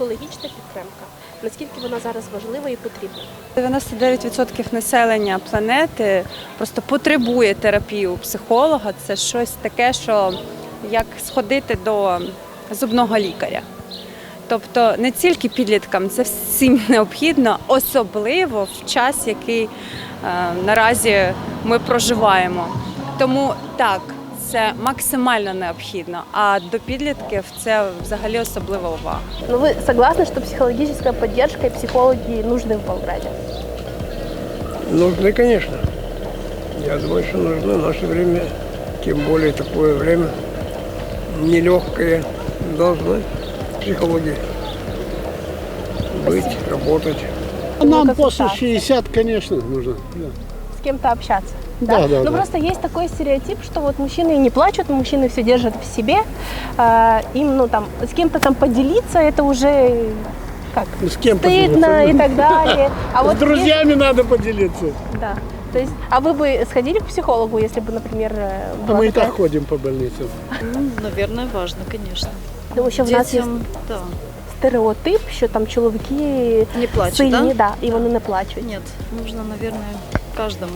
психологічна підтримка. Наскільки вона зараз важлива і потрібна? 99% населення планети просто потребує терапії у психолога. Це щось таке, що як сходити до зубного лікаря. Тобто не тільки підліткам, це всім необхідно, особливо в час, який е, наразі ми проживаємо. Тому так, це максимально необхідно. А до підлітків це взагалі особлива увага. Ну вы согласны, что психологическая поддержка и психологи нужны в Болграде? Нужны, конечно. Я думаю, что нужно в наше время, тем более такое время нелегкое, должны психологи быть, работать. Нам как после так. 60, конечно, нужно. Да. С кем-то общаться. Да, да, Ну да. просто есть такой стереотип, что вот мужчины не плачут, мужчины все держат в себе. А, им, ну там, с кем-то там поделиться, это уже как Ну, С кем стыдно поделиться? и так далее. А С вот друзьями надо поделиться. есть- да. То есть, а вы бы сходили к психологу, если бы, например, э, А была мы и такая- так ходим по больницам. Ну, наверное, важно, конечно. Тому що в нас є Детям, да. стереотип, що там чоловіки Не плачут, сильні, да? да, і вони не плачуть. Нет, нужно, наверное, каждому.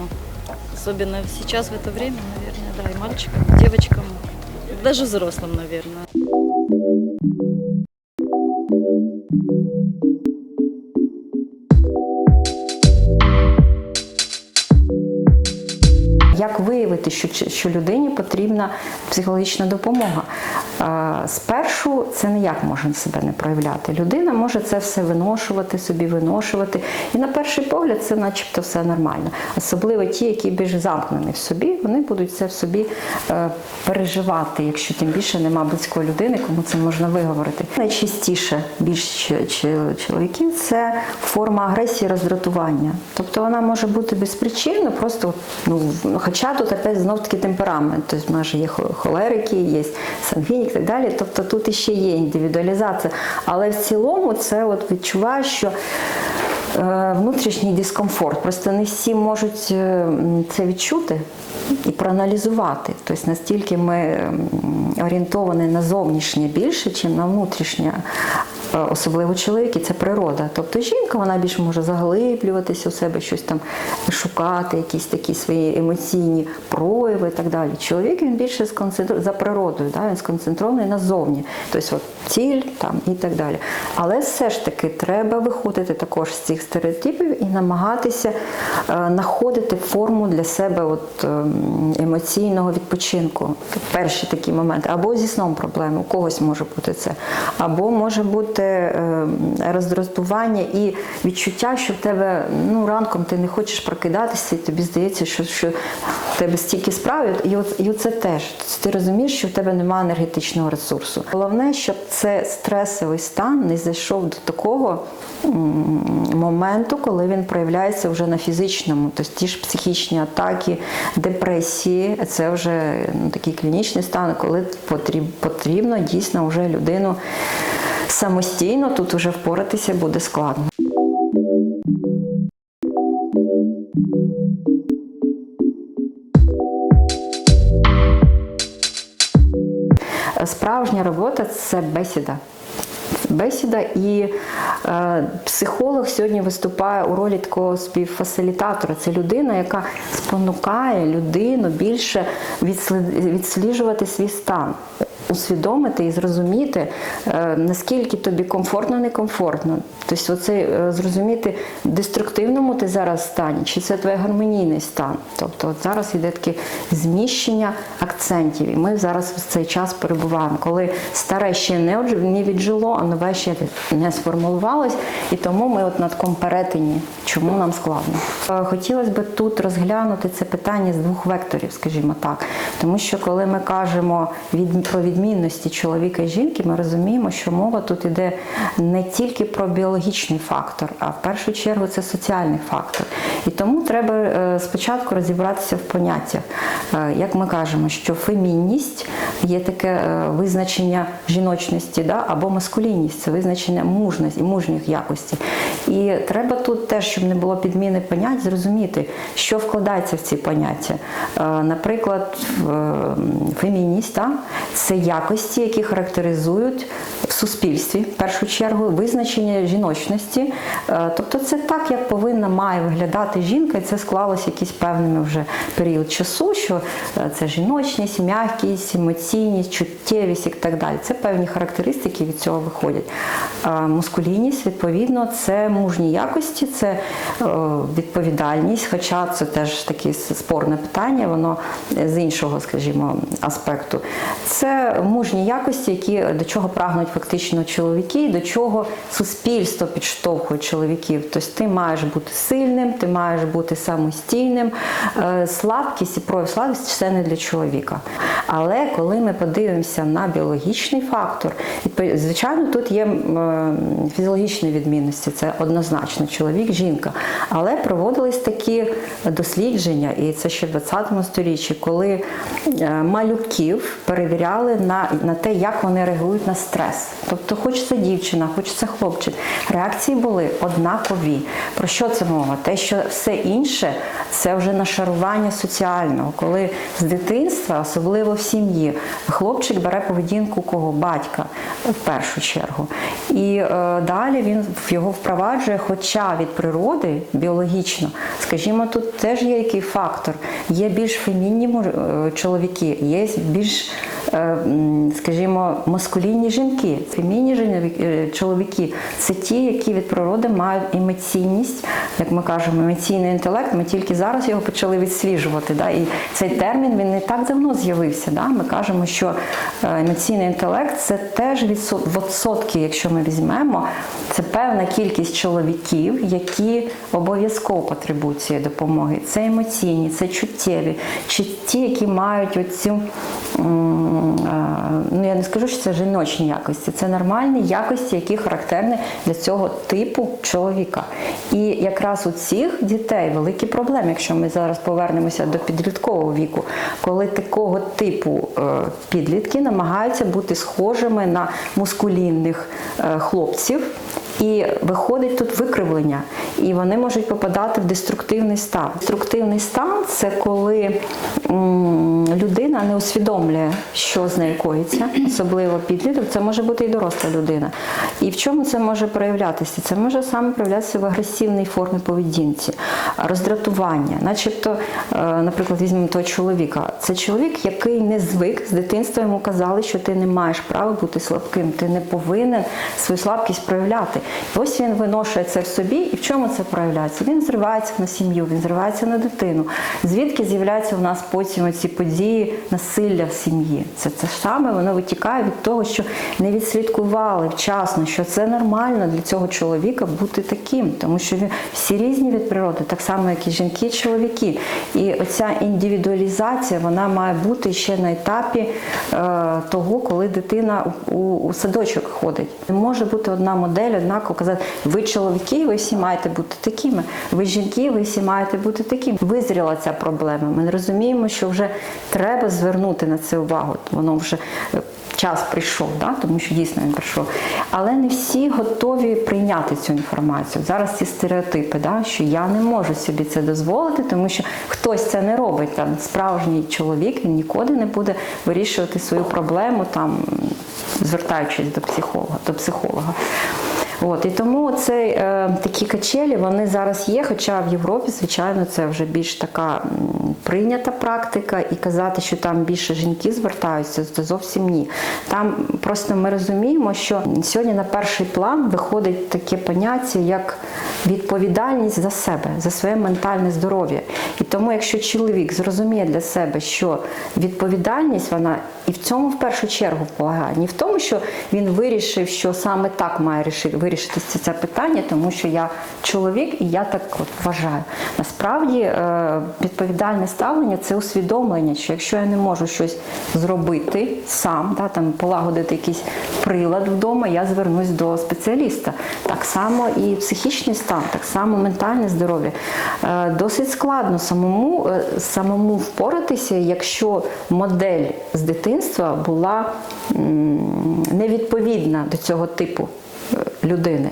Особенно сейчас, в это время, наверное, да, и мальчикам, и девочкам, даже взрослым, наверное. Як виявити, що, що людині потрібна психологічна допомога? Спершу це ніяк може себе не проявляти. Людина може це все виношувати, собі виношувати. І на перший погляд це начебто все нормально. Особливо ті, які більш замкнені в собі, вони будуть це в собі е, переживати, якщо тим більше нема близької людини, кому це можна виговорити. Найчастіше більш чоловіків це форма агресії, роздратування. Тобто вона може бути безпричинно, просто ну, хоча тут опять знов таки темперамент. Тобто, може, є хо- холерики, є сангвінік так далі. Тобто тут іще є індивідуалізація. Але в цілому це от відчуваю, що е, внутрішній дискомфорт. Просто не всі можуть е, це відчути і проаналізувати. Тобто настільки ми орієнтовані на зовнішнє більше, ніж на внутрішнє. Е, Особливо чоловік, і це природа. Тобто жінка вона більше може заглиблюватися у себе, щось там шукати, якісь такі свої емоційні прояви і так далі. Чоловік він більше сконцентрований за природою, да? він сконцентрований назовні. Тобто от ціль там і так далі. Але все ж таки треба виходити також з цих стереотипів і намагатися е, знаходити форму для себе от, ем, емоційного відпочинку. Перші такі моменти. Або зі сном проблеми, у когось може бути це, або може бути е, роздратування і відчуття, що в тебе ну, ранком ти не хочеш прокидатися, і тобі здається, що, що в тебе стільки справ, і, от, і це теж. Ти розумієш, що в тебе немає енергетичного ресурсу. Головне, щоб це стресовий стан не зайшов до такого моменту, коли він проявляється вже на фізичному, тобто ті ж психічні атаки, депресії, це вже ну, такий клінічний стан, коли потріб, потрібно дійсно вже людину самостійно тут вже впоратися буде складно. Справжня робота це бесіда. Бесіда і е, психолог сьогодні виступає у ролі такого співфасилітатора. Це людина, яка спонукає людину більше відслід- відсліджувати свій стан, усвідомити і зрозуміти, е, наскільки тобі комфортно, некомфортно. Тобто, оце е, зрозуміти, в деструктивному ти зараз стані, чи це твій гармонійний стан. Тобто, от зараз йде таке зміщення акцентів, і ми зараз в цей час перебуваємо, коли старе ще не віджило, а нове ще не сформулювалось, і тому ми от на такому перетині, чому нам складно. Е, Хотілося б тут розглянути це питання з двох векторів, скажімо так. Тому що коли ми кажемо від, про відмінності чоловіка і жінки, ми розуміємо, що мова тут іде не тільки про біологічний фактор, а в першу чергу це соціальний фактор. І тому треба е, спочатку розібратися в поняттях. Е, Як ми кажемо, що фемінність є таке е, визначення жіночності да, або маскулінність це визначення мужності, мужніх якостей. І треба тут теж, щоб не було підміни понять, зрозуміти, що вкладається в ці поняття. Наприклад, м, це якості, які характеризують в суспільстві, в першу чергу, визначення жіночності. Е, Тобто це так, як повинна має виглядати жінка, і це склалося якийсь певний вже період часу, що е, це жіночність, м'якість, емоційність, чуттєвість і так далі. Це певні характеристики від цього виходять. Мускулінність, відповідно, це мужні якості, це е, відповідальність, хоча це теж таке спорне питання, воно з іншого, скажімо, аспекту. Це мужні якості, які до чого прагнуть фактично чоловіки, до чого суспільство підштовхує чоловіків. Тобто ти маєш бути сильним, ти маєш бути самостійним. Е, Слабкість і прояв слабкості це не для чоловіка. Але коли ми подивимося на біологічний фактор, відпо- звичайно, тут є е, фізіологічні відмінності, це однозначно чоловік, жінка. Але проводились такі дослідження, і це ще в 20 сторіччі, коли е, малюків перевіряли на, на те, як вони реагують на стрес. Тобто, хоч це дівчина, хоч це хлопчик, реакції були однакові. Про що це мова? Те, що все інше це вже нашарування соціального, коли з дитинства, особливо в сім'ї, хлопчик бере поведінку кого батька в першу чергу. І е, далі він його впроваджує, хоча від природи біологічно, скажімо, тут теж є який фактор. Є більш фемінні е, чоловіки, є більш скажімо, маскулінні жінки. Фемінні е, чоловіки це ті, які від природи мають емоційність, як ми кажемо, емоційний інтелект. Ми тільки зараз його почали відсліджувати. Да? І цей термін він не так давно з'явився. Да? Ми кажемо, що е, емоційний інтелект це теж відсо- відсотки, якщо ми візьмемо, це певна кількість чоловіків, які обов'язково потребують цієї допомоги. Це емоційні, це чуттєві, чи ті, які мають оцю, е, ну я не скажу, що це жіночні якості, це нормальні якості, які характерні для цього типу чоловіка. І якраз у цих дітей великі проблеми, якщо ми зараз повернемося до підліткового віку, коли такого типу е, підлітки намагаються бути схожими на мускулінних е, хлопців. І виходить тут викривлення, і вони можуть попадати в деструктивний стан. Деструктивний стан це коли людина не усвідомлює, що з нею коїться, особливо підліток. Це може бути і доросла людина. І в чому це може проявлятися? Це може саме проявлятися в агресивній формі поведінці, роздратування. Начебто, е, наприклад, візьмемо того чоловіка. Це чоловік, який не звик з дитинства йому казали, що ти не маєш права бути слабким, ти не повинен свою слабкість проявляти. Ось він виношує це в собі, і в чому це проявляється? Він зривається на сім'ю, він зривається на дитину. Звідки з'являються у нас потім ці події насилля в сім'ї? Це те саме воно витікає від того, що не відслідкували вчасно, що це нормально для цього чоловіка бути таким, тому що він всі різні від природи, так само, як і жінки, і чоловіки. І оця індивідуалізація вона має бути ще на етапі е, того, коли дитина у, у садочок ходить. Не може бути одна модель, однаково казати, ви чоловіки, ви всі маєте бути такими, ви жінки, ви всі маєте бути такими. Визріла ця проблема. Ми розуміємо, що вже треба звернути на це увагу. Воно вже е, час прийшов, да? тому що дійсно він прийшов. Але не всі готові прийняти цю інформацію. Зараз ці стереотипи, да? що я не можу собі це дозволити, тому що хтось це не робить. Там справжній чоловік він ніколи не буде вирішувати свою проблему, там звертаючись до психолога, до психолога. От, і тому це, е, такі качелі вони зараз є, хоча в Європі, звичайно, це вже більш така прийнята практика, і казати, що там більше жінки звертаються, це зовсім ні. Там просто ми розуміємо, що сьогодні на перший план виходить таке поняття, як відповідальність за себе, за своє ментальне здоров'я. І тому, якщо чоловік зрозуміє для себе, що відповідальність вона і в цьому в першу чергу полягає, не в тому, що він вирішив, що саме так має рішити вирішитися це питання, тому що я чоловік і я так от вважаю. Насправді е, відповідальне ставлення це усвідомлення, що якщо я не можу щось зробити сам, да, там полагодити якийсь прилад вдома, я звернусь до спеціаліста. Так само і психічний стан, так само ментальне здоров'я. Е, Досить складно самому, е, самому впоратися, якщо модель з дитинства була невідповідна до цього типу е, людини.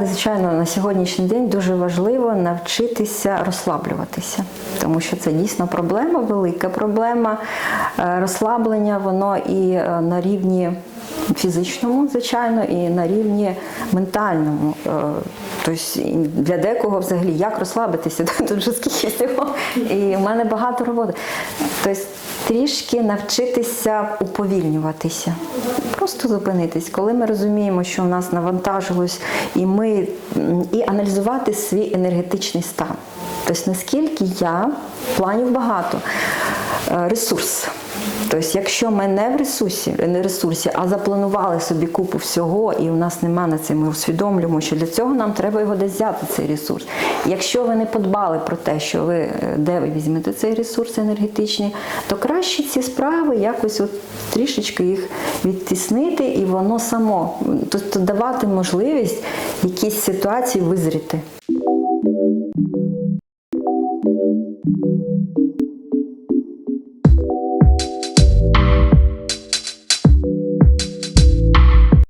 Поради, звичайно, на сьогоднішній день дуже важливо навчитися розслаблюватися, тому що це дійсно проблема, велика проблема. Е, Розслаблення воно і е, на рівні фізичному, звичайно, і на рівні ментальному. Тобто для декого взагалі як розслабитися, тут вже скільки всього. І в мене багато роботи. Тобто трішки навчитися уповільнюватися, просто зупинитись, коли ми розуміємо, що в нас навантажилось, і ми і аналізувати свій енергетичний стан. Тобто наскільки я планів багато. Е, Ресурс. Тобто, якщо ми не в ресурсі, не ресурсі, а запланували собі купу всього, і у нас нема на це, ми усвідомлюємо, що для цього нам треба його десь взяти, цей ресурс. Якщо ви не подбали про те, що ви е, де ви візьмете цей ресурс енергетичний, то краще ці справи якось от трішечки їх відтіснити, і воно само, тобто давати можливість якісь ситуації визріти.